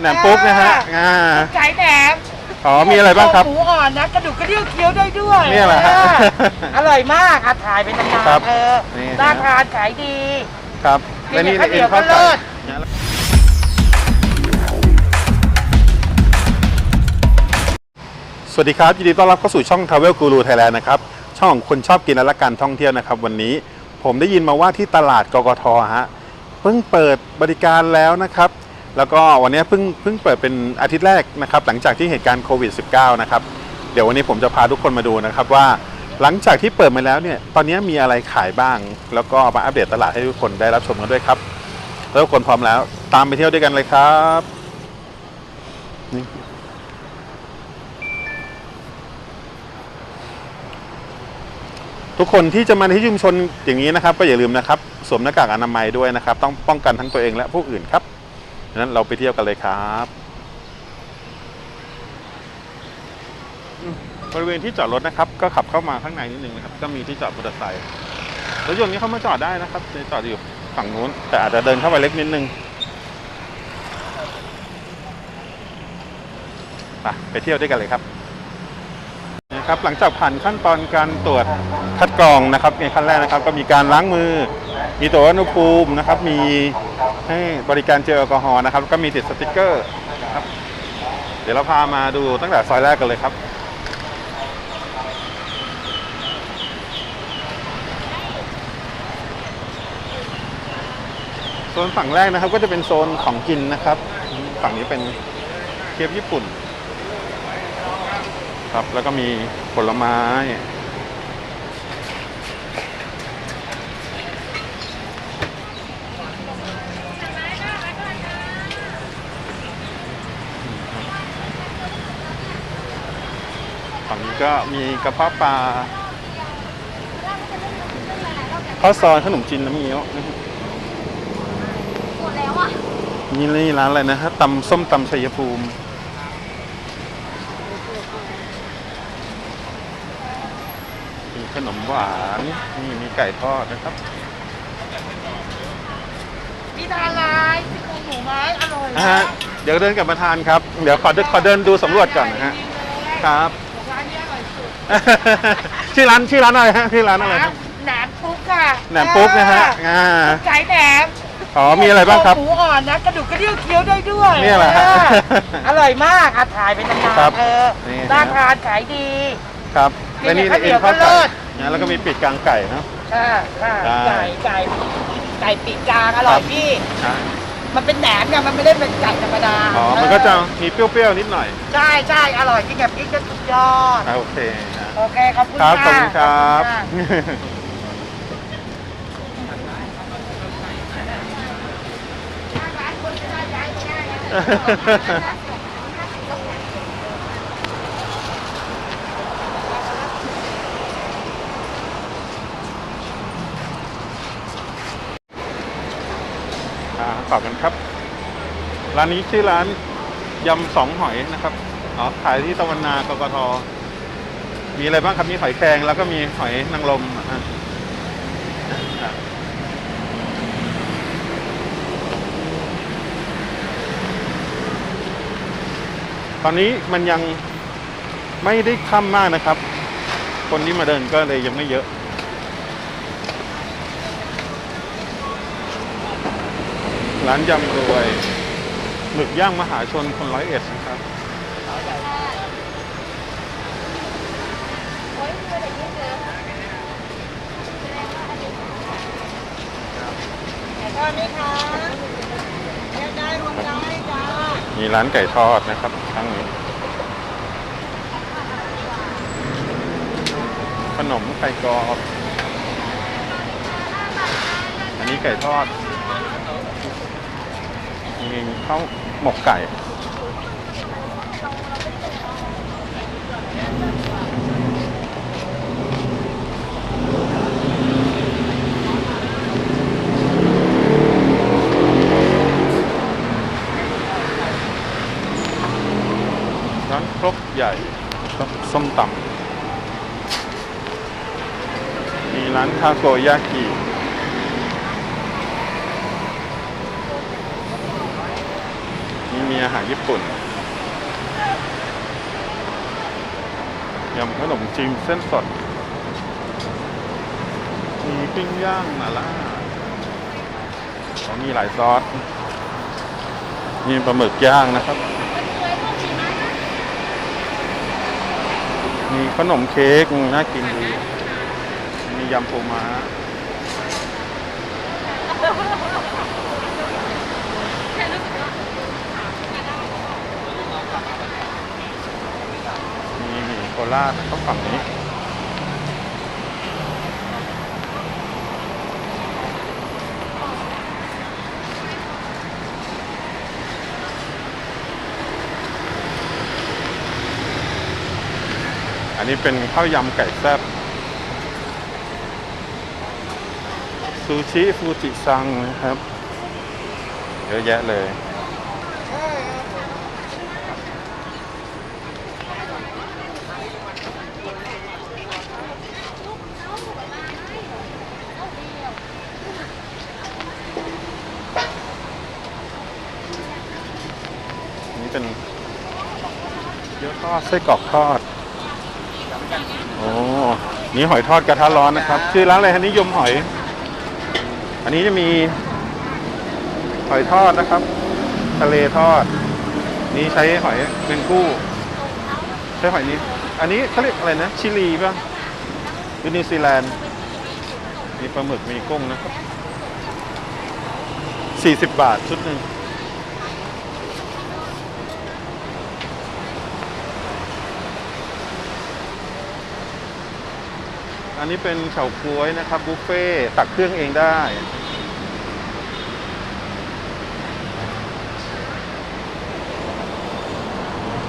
แหนมปุ๊กนะฮะอ่าไก่แหนมอ๋อมีอะไรบ้างครับ หมูอ่อนนะกระดูกกระเดี่ยวเคี้ยวได้ด้วยเนี่ยเหรอฮะออร่อยมากอะถ่ายเป็นนานครับๆเออนี่น่าทานขายดีครับและนี่ข้าวเหนีเอ็ยนวข้าวก็ไก่เลิศสวัสดีครับยินดีต้อนรับเข้าสู่ช่อง Travel Guru Thailand นะครับช่องของคนชอบกินและรักการท่องเที่ยวนะครับ วันนี้ผมได้ยินมาว่าที่ตลาดกกทฮะเพิ่งเปิดบริการแล้วนะครับ แล้วก็วันนี้เพิ่งเพิ่งเปิดเป็นอาทิตย์แรกนะครับหลังจากที่เหตุการณ์โควิด -19 นะครับเดี๋ยววันนี้ผมจะพาทุกคนมาดูนะครับว่าหลังจากที่เปิดมาแล้วเนี่ยตอนนี้มีอะไรขายบ้าง แล้วก็มาอัปเดตตลาดให้ทุกคนได้รับชมกันด้วยครับแล้วทุกคนพร้อมแล้ว ตามไปเที่ยวด้วยกันเลยครับนี่ทุกคนที่จะมาที่ชุมชนอย่างนี้นะครับ ก็อย่าลืมนะครับ สวมหน้ากากอนามัยด้วยนะครับ ต้องป้องกันทั้งตัวเองและผู้อื่นครับ ดังนั้นเราไปเที่ยวกันเลยครับบริเวณที่จอดรถนะครับ ก็ขับเข้ามาข้างในนิดนึงนะครับ ก็มีที่จอดมอเตอร์ไซค์รถยนต์นี้เข้ามาจอดได้นะครับจะจอดอยู่ฝั่งนู้น แต่อาจจะเดินเข้าไปเล็กนิดนึงไปไปเที่ยวด้วยกันเลยครับนะครับหลังจากผ่านขั้นตอนการตรวจคัดกรองนะครับในขั้นแรกนะครับ ก็มีการล้างมือ มีตรวจวัดอุณหภูมินะครับ มี ให้บริการเจลแอลกอฮอล์นะครับ ก็มีติดสติกเกอร์นะครับ เดี๋ยวเราพามาดูตั้งแต่ซอยแรกกันเลยครับ โซนฝั่งแรกนะครับก็จะเป็นโซนของกินนะครับ ฝั่งนี้เป็นเคียบญี่ปุ่น ครับแล้วก็มีผลไม้ ก็มีกระเพาะปลาข้าวซอยขนมจีนน้ำเงี้ยวนะฮะหมดแล้วอะนี่นี่ร้านอะไรนะฮะตำส้มตำชัยภูมิมีขนมหวานนี่มีไก่ทอดนะครับมีทานลายซี่โครงหมูไหม้อร่อยอะนะฮะเดี๋ยวเดินกลับมาทานครับ เดี๋ยวขอเดินขอเดินดูสำรวจก่อนนะฮะครับ ร้านนี้อร่อยสุดชื่อร้านชื่อร้านอะไรฮะชื่อร้านอะไรครับแหนมปุ๊กค่ะแหนมปุ๊กนะฮะอ่าไก่แหนมอ๋อมีอะไรบ้างครับ หมูอ่อนนะกระดูกกระเดี่ยวเคี้ยวได้ด้วยเนี่ยเหรอฮะออร่อยมากอะถ่ายเป็นนานครับๆเออนี่น่าทานขายดีครับและนี่ข้าวเหนีเอ็ยนวข้าวก็เลิไก่ศนะแล้วก็มีปีกกลางไก่เนอะ ค่ะค่ะได้ไก่ไก่ไก่ปีกกลางอร่อยพี่ อ่า มันเป็นแหนมไงมันไม่ได้เป็นไก่ธรรมดาอ๋อ มันก็จะมีเปรี้ยวๆนิดหน่อย ใช่ใช่อร่อยจริงแบบพริกจะสุดยอด อ่าโอเคนะ โอเคขอบคุณครับะขอบคุณครับขอณะ ต่อกันครับ ร้านนี้ชื่อร้านยำสองหอยนะครับอ๋อขายที่ตะวันนากกทมีอะไรบ้างครับมีหอยแครงแล้วก็มีหอยนางรมอะฮะตอนนี้มันยังไม่ได้ค่ำมากนะครับ คนที่มาเดินก็เลยยังไม่เยอะ ร้านยำรวยหมึกย่างมหาชนคนร้อยเอ็ดนะครับมีร้ามีร้านไก่ทอดนะครับข้างนี้ ขนมไก่กรอบ อันนี้ไก่ทอด มีข้าวหมกไก่ ร้านครกใหญ่ส้มตำมีร้านทาโกยากินี่มี อาหารญี่ปุ่นยำขนมจีนเส้นสด มีปิ้งย่างมาล่าอ๋อมีหลายซอส มีปลาหมึกย่างนะครับ มีขนมเค้กน่ากินดี มียำปูม้า มีหมี่โคราชต้องฝั่งนี้อันนี้เป็นข้าวยำไก่แซ่บซูชิฟูจิซังนะครับ เยอะแยะเลย อันนี้เป็นเกี๊ยวท อดไส้กรอกทอดโอ้นี่หอยทอดกระทะร้อนนะครับ ชื่อร้านอะไรฮะนิยมหอย อันนี้จะมี หอยทอดนะครับ ทะเลทอด นี่ใช้หอยเป็นกู้ ใช้หอยนี้ อันนี้เขาเรียกอะไรนะชิลีป่ะหรือนิวซีแลนด์มีปลาหมึกมีกุ้งนะครับ40 บาทชุดหนึ่ง อันนี้เป็นเฉาก๊วยนะครับบุฟเฟ่ต์ตักเครื่องเองได้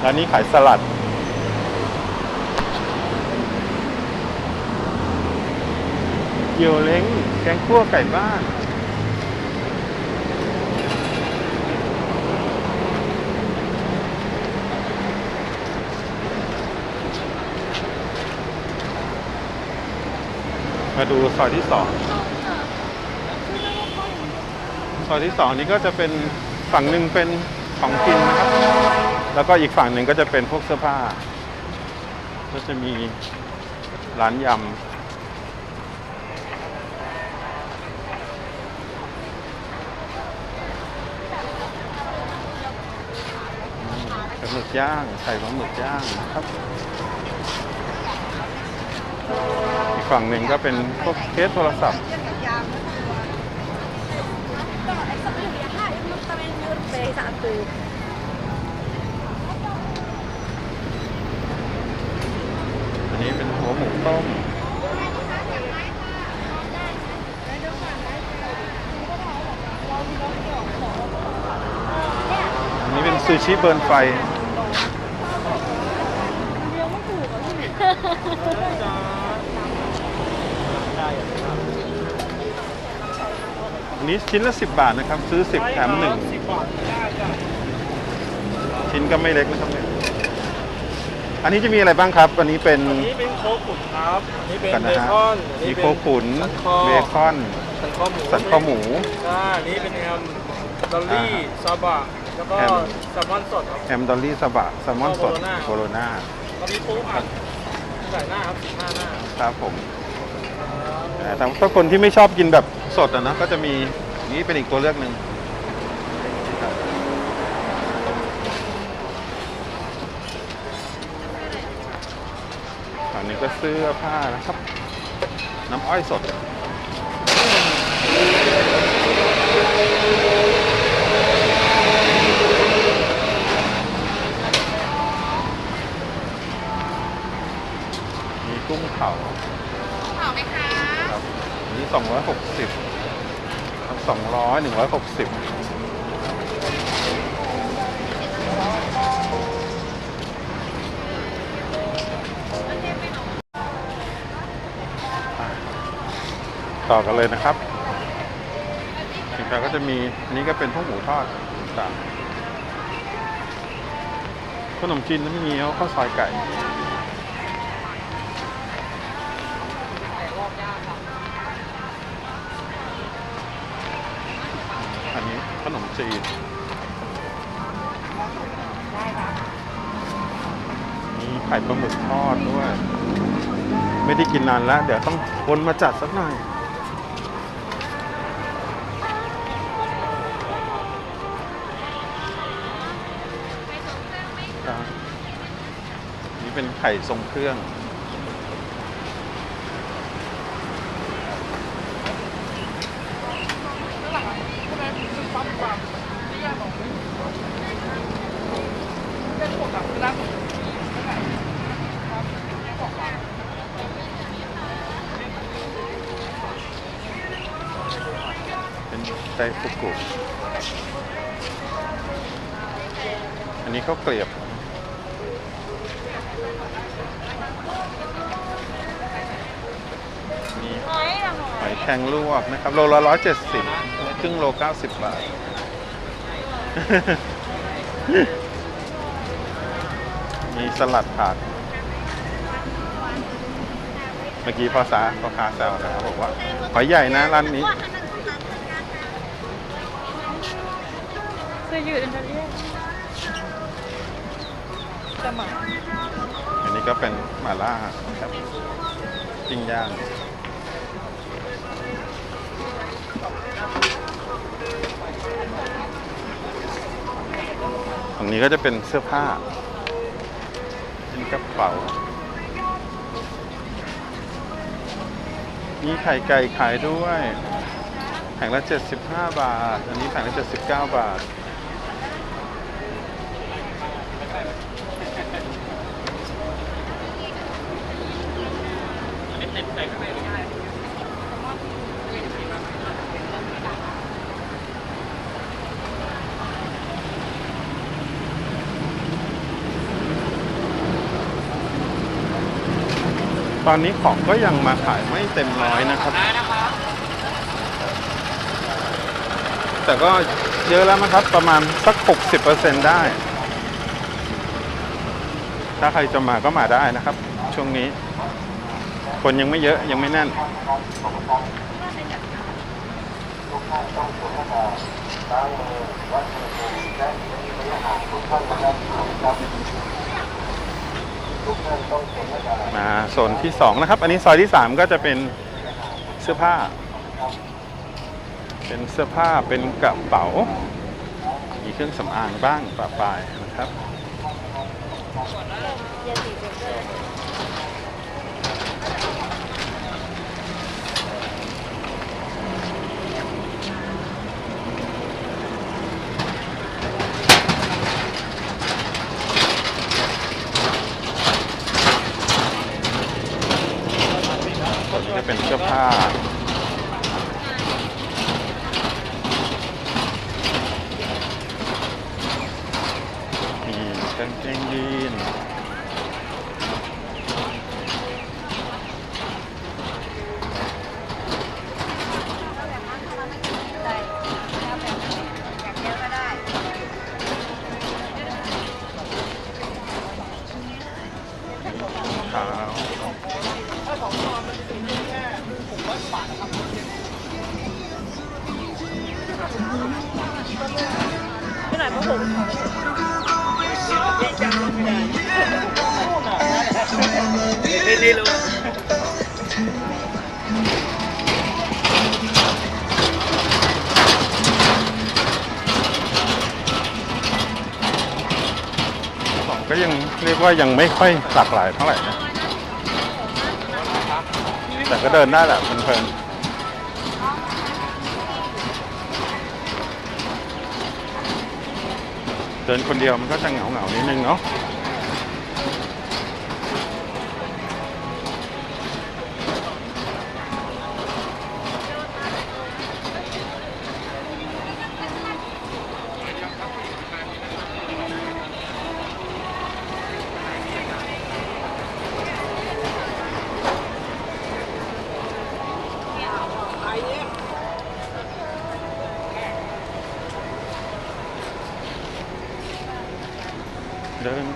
ร้านนี้ขายสลัด เกี๊ยวเล้งแกงคั่วไก่บ้าน มาดูซอยที่สองซอยที่สองนี้ก็จะเป็นฝั่งหนึ่งเป็นของกินนะครับ แล้วก็อีกฝั่งหนึ่งก็จะเป็นพวกเสื้อผ้า ก็จะมีร้านยำหมึกย่างใส่ปลาหมึกย่างนะครับ อีกฝั่งหนึ่งก็เป็นพวกเคสโทรศัพท์ อันนี้เป็นหัวหมูต้มอันนี้เป็นซูชิเบิร์นไฟอัน นี้ชิ้นละ 10 บาทนะครับ ซื้อ 10 แถมหนึ่งชิ้นก็ไม่เล็กนะครับเนี่ยอันนี้จะมีอะไรบ้างครับ อันนี้เป็นอันนี้เป็นโคขุนครับ อันนี้เป็นกันเบนะฮะคอนอันมีนี้โคเป็นขุนสันคอเบคอน สันคอหมูสันคอหมูใช่อันนี้เป็นแฮมดอลลี่อ่าซาบะแล้วก็แฮม แซลมอนสดครับ แฮมดอลลี่สบะแซลมอนสดโบโลน่า โบโลน่าตอนนี้ปูอัดใส่หน้าครับสิบห้าหน้า ครับผม แต่ถ้าคนที่ไม่ชอบกินแบบสดอะนะก็จะมีนี่เป็นอีกตัวเลือกหนึ่งอันนี้ก็เสื้อผ้านะครับ น้ำอ้อยสดมีกุ้งเผา เผาไหมคะครับอันนี้สองร้อยหกสิบสองร้อยหนึ่งร้อยหกสิบต่อกันเลยนะครับสินค้าก็จะมีอันนี้ก็เป็นพวกหมูทอดต่างขนมจีนน้ำเงี้ยวข้าวซอยไก่ อันนี้ขนมจีนมีไข่ปลาหมึกทอดด้วย ไม่ได้กินนานแล้ว เดี๋ยวต้องวนมาจัดสักหน่อยนี่เป็นไข่ทรงเครื่อง ไดฟุกุ อันนี้เขาเกลียบมีหอยละหอยแครงลวกนะครับ โลละร้อยเจ็ดสิบครึ่งโลเก้าสิบบาท มีสลัดผักเมื่อกี้พ่อสาพ่อค้าแซวนะครับบอกว่าหอยใหญ่นะร้านนี้ เสื้อยืดอินเทอร์เนียจะหมาอันนี้ก็เป็นหม่าล่าครับปิ้งย่างอันนี้ก็จะเป็นเสื้อผ้าเป็นกระเป๋า มีไข่ไก่ขายด้วย แผงละ 75 บาท อันนี้แผงละ 79 บาท ตอนนี้ของก็ยังมาขายไม่เต็มร้อยนะครับ แต่ก็เยอะแล้วนะครับประมาณสัก 60%ได้ ถ้าใครจะมาก็มาได้นะครับ ช่วงนี้ คนยังไม่เยอะยังไม่แน่น มาโซนที่2นะครับ อันนี้ซอยที่3ก็จะเป็นเสื้อผ้า เป็นเสื้อผ้าเป็นกระเป๋า มีเครื่องสำอางบ้างปะปายนะครับ ว่ายังไม่ค่อยหลากหลายเท่าไหร่นะแต่ก็เดินได้แหละเพลินๆเดินคนเดียวมันก็จะเหงาเหงาๆนิดนึงเนาะ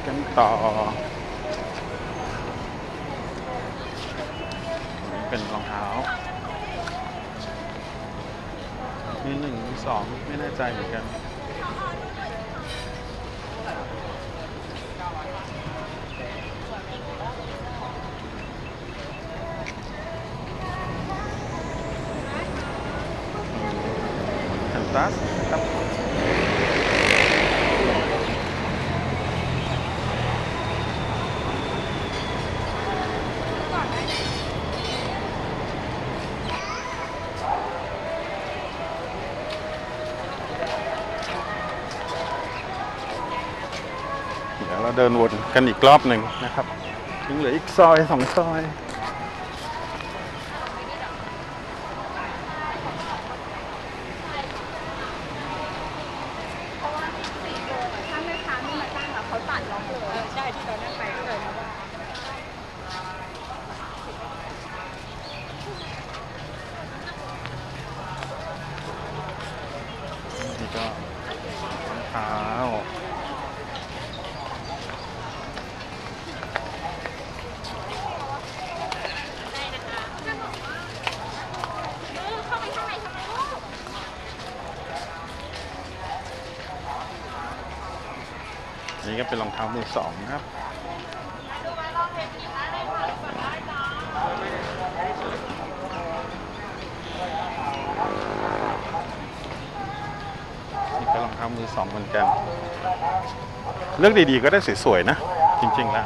กันต่อ นี่เป็นรองเท้า มีหนึ่งมีสองไม่แน่ใจเหมือนกัน เดินวนกันอีกรอบหนึ่งนะครับยังเหลืออีกซอยสองซอย เพราะว่าสี่โมงอะถ้าแม่ค้าไม่มาตั้งอะเขาตัดล็อกเลย เออใช่ที่ตอนนั้นไปก็เลยมาว่า นี่ก็รองเท้า เออเข้าไปข้างในทำไมลูก นี่ก็ เป็นรองเท้ามือสองครับดูมาลองเพลงนี้นะได้ค่ะก่อนได้จ้านี่ก็รองเท้ามือสองเหมือนกัน เลือกดีๆก็ได้สวยๆนะ จริง ๆ แล้ว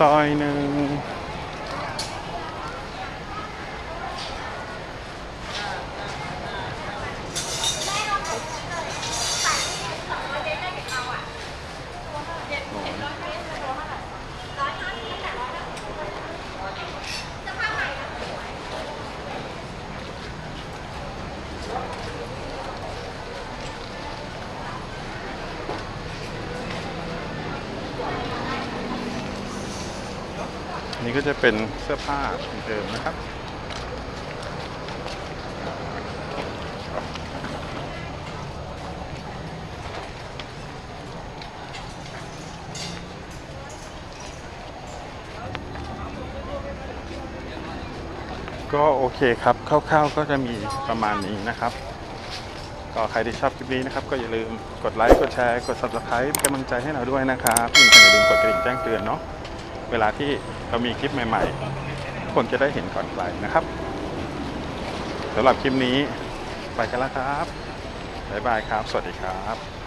เก็จะเป็นเสื้อผ้าเหมือนเดิมนะครับก็โอเคครับคร่าวๆก็จะมีประมาณนี้นะครับ ก็ใครที่ชอบคลิปนี้นะครับ ก็อย่าลืมกดไลค์กดแชร์กด subscribe เป็นกำลังใจให้เราด้วยนะครับอย่าลืมกดกระดิ่งแจ้งเตือนเนาะ เวลาที่เรามีคลิปใหม่ๆ คนจะได้เห็นก่อนใครนะครับสำหรับคลิปนี้ไปกันแล้วครับบ๊ายบายครับ สวัสดีครับ